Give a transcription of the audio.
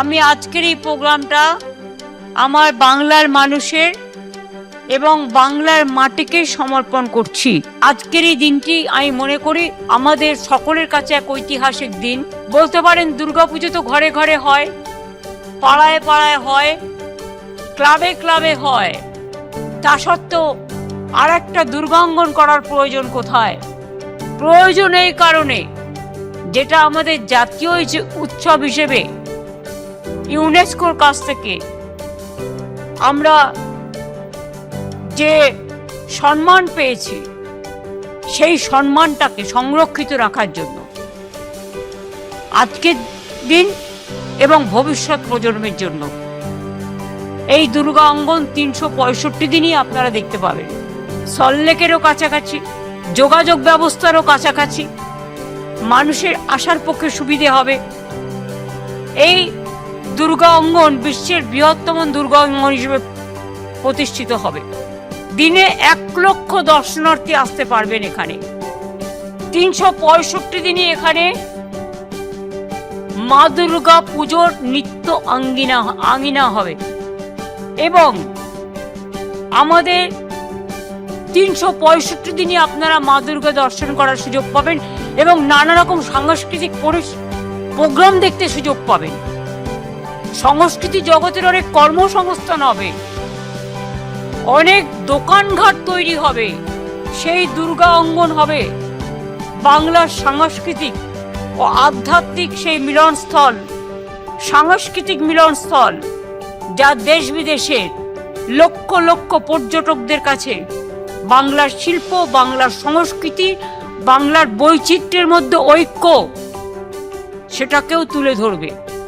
আমি আজকের এই প্রোগ্রামটা আমার বাংলার মানুষের এবং বাংলার মাটিকে সমর্পণ করছি। আজকের এই দিনটি আমি মনে করি আমাদের সকলের কাছে এক ঐতিহাসিক দিন। বলতে পারেন দুর্গাপুজো তো ঘরে ঘরে হয়, পাড়ায় পাড়ায় হয়, ক্লাবে ক্লাবে হয়। তা সত্ত্বেও আর একটা দুর্গাঙ্গন করার প্রয়োজন কোথায়? প্রয়োজন এই কারণে, যেটা আমাদের জাতীয় উৎসব হিসেবে ইউনেস্কোর কাছ থেকে আমরা যে সম্মান পেয়েছি, সেই সম্মানটাকে সংরক্ষিত রাখার জন্য আজকের দিন এবং ভবিষ্যৎ প্রজন্মের জন্য এই দুর্গা অঙ্গন তিনশো পঁয়ষট্টি দিনই আপনারা দেখতে পাবেন। সল্লেকেরও কাছাকাছি, যোগাযোগ ব্যবস্থারও কাছাকাছি, মানুষের আসার পক্ষে সুবিধে হবে। এই দুর্গা অঙ্গন বিশ্বের বৃহত্তম দুর্গা অঙ্গন হিসেবে প্রতিষ্ঠিত হবে। দিনে এক লক্ষ দর্শনার্থী আসতে পারবেন এখানে। তিনশো পঁয়ষট্টি দিনই এখানে মা দুর্গা পুজোর নিত্য আঙ্গিনা আঙ্গিনা হবে। এবং আমাদের তিনশো পঁয়ষট্টি দিনই আপনারা মা দুর্গা দর্শন করার সুযোগ পাবেন এবং নানা রকম সাংস্কৃতিক প্রোগ্রাম দেখতে সুযোগ পাবেন। সংস্কৃতি জগতের অনেক কর্মসংস্থান হবে। অনেক দোকানঘাট তৈরি হবে। সেই দুর্গা অঙ্গন হবে। বাংলার সাংস্কৃতিক ও আধ্যাত্মিক সেই মিলনস্থল, সাংস্কৃতিক মিলনস্থল যা দেশ বিদেশের লক্ষ লক্ষ পর্যটকদের কাছে বাংলার শিল্প, বাংলার সংস্কৃতি, বাংলার বৈচিত্র্যের মধ্যে ঐক্য, সেটাকেও তুলে ধরবে।